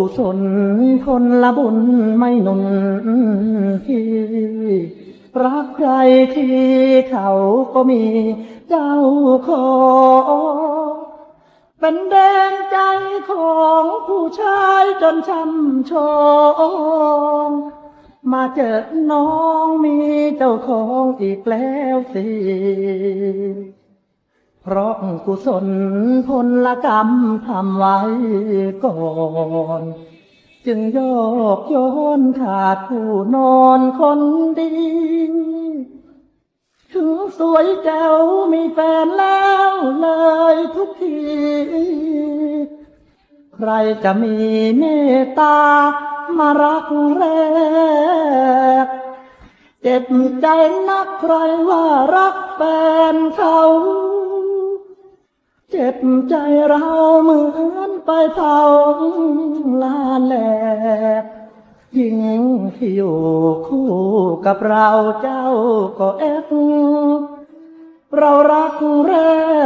กุศลทนละบุญไม่นุนที่รักใครที่เขาก็มีเจ้าของเป็นแดงใจของผู้ชายจนช้ำชองมาเจอน้องมีเจ้าของอีกแล้วสิ เพราะกุศลพลกรรมทำไว้ก่อนจึงโยกโยนขาดผู้นอนคนดี ถึงสวยแจ๋วมีแฟนแล้วเลยทุกที ใครจะมีเมตตามารักแรก เจ็บใจนักใครว่ารักแฟนเขา จ็บใจเราเหมือนไปเผาลานแหลกยิ่งที่อยู่คู่กับเราเจ้าก็เอ็กเรารักแร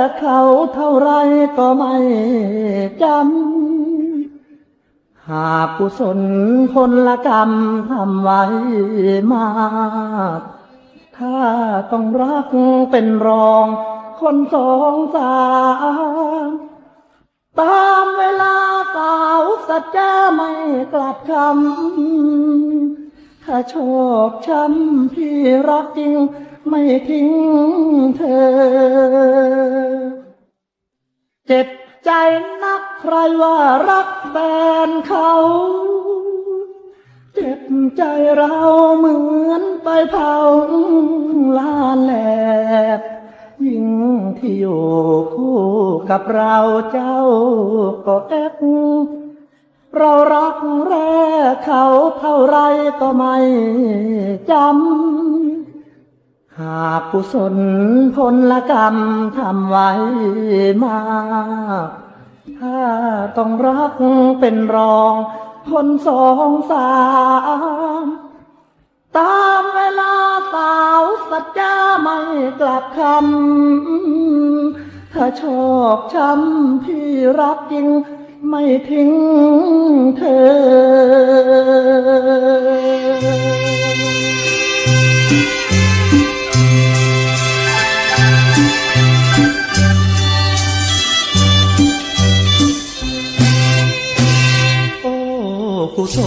กเขาเท่าไรก็ไม่จำ หากกุศลพลกรรมทำไว้มาก ถ้าต้องรักเป็นรอง คนสองสามตามเวลาสาวสัจจะไม่กลับคำ ถ้าชอบช้ำพี่รักจริงไม่ทิ้งเธอ เจ็บใจนักใครว่ารักแฟนเขา เจ็บใจเราเหมือนไปเผาลานแหล่ อยู่คู่กับเราเจ้าก็แอกเรารักแรกเขาเท่าไรก็ไม่จำ หากกุศลพลกรรมทำไว้มา ถ้าต้องรักเป็นรองคนสองสาม ตามเวลาสาวสัจจะไม่กลับคำ ถ้าชอบช้ำพี่รักจริง ไม่ทิ้งเธอ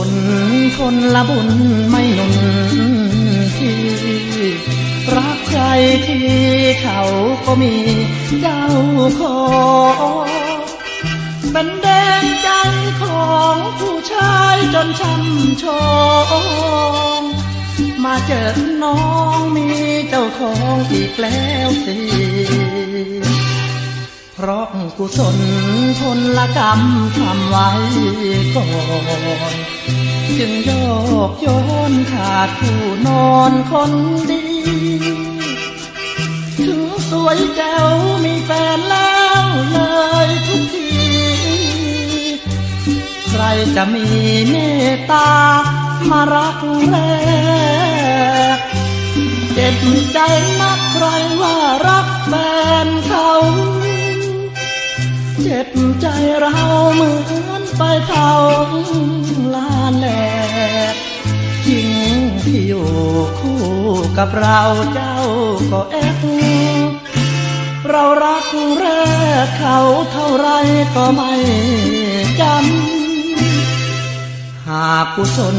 ลชนละบุญไม่หนุนที่รักใครที่เขาก็มีเจ้าของเป็นแดงใจของผู้ชายจนช้ำชองมาเจอน้องมีเจ้าของอีกแล้วสิ เพราะกุศลพลกรรมทำไว้ก่อนจึงโยกโยนขาดผู้นอนคนดี ถึงสวยแจ๋วมีแฟนแล้วเลยทุกที ใครจะมีเมตตามารักแรกเจ็บใจนักใครว่ารักแฟนเขา เจ็บใจเราเหมือนไปเผาลานแหลกยิ่งที่อยู่คู่กับเราเจ้าก็แอกเรารักแรกเขาเท่าไรก็ไม่จำ หากกุศล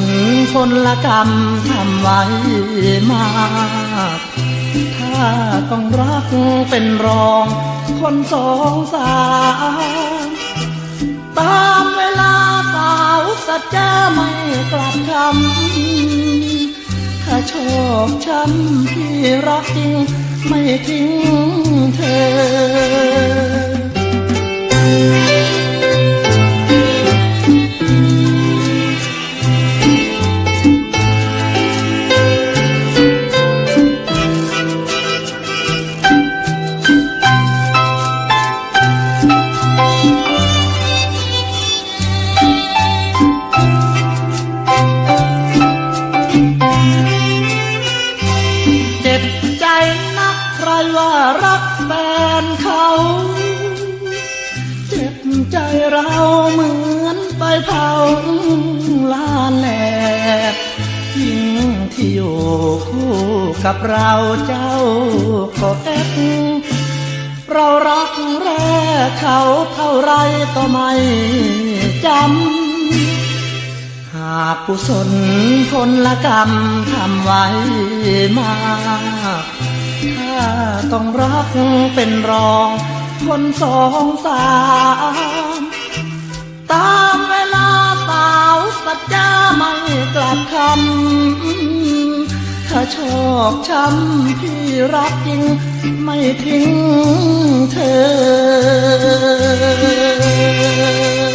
พลกรรมทำไว้มากถ้าต้องรักเป็นรอง คนสองสามตามเวลาสาวสัจจะไม่กลับคำถ้าชอบช้ำที่รักจริงไม่ทิ้งเธอายว่ารักแฟนเขา เจ็บใจเราเหมือนไปเผาลาแหลกยิ่งที่อยู่คู่กับเราเจ้าก็แอบเรารักแร่เขาเท่าไรก็ไม่จำ หากผู้สนผนละกรรมทำไว้มาก ถ้าต้องรักเป็นรอง คนสองสามตามเวลาสาวสัจจาไม่กลับคำถ้าชอบช้ำพี่รักจริง ไม่ทิ้งเธอ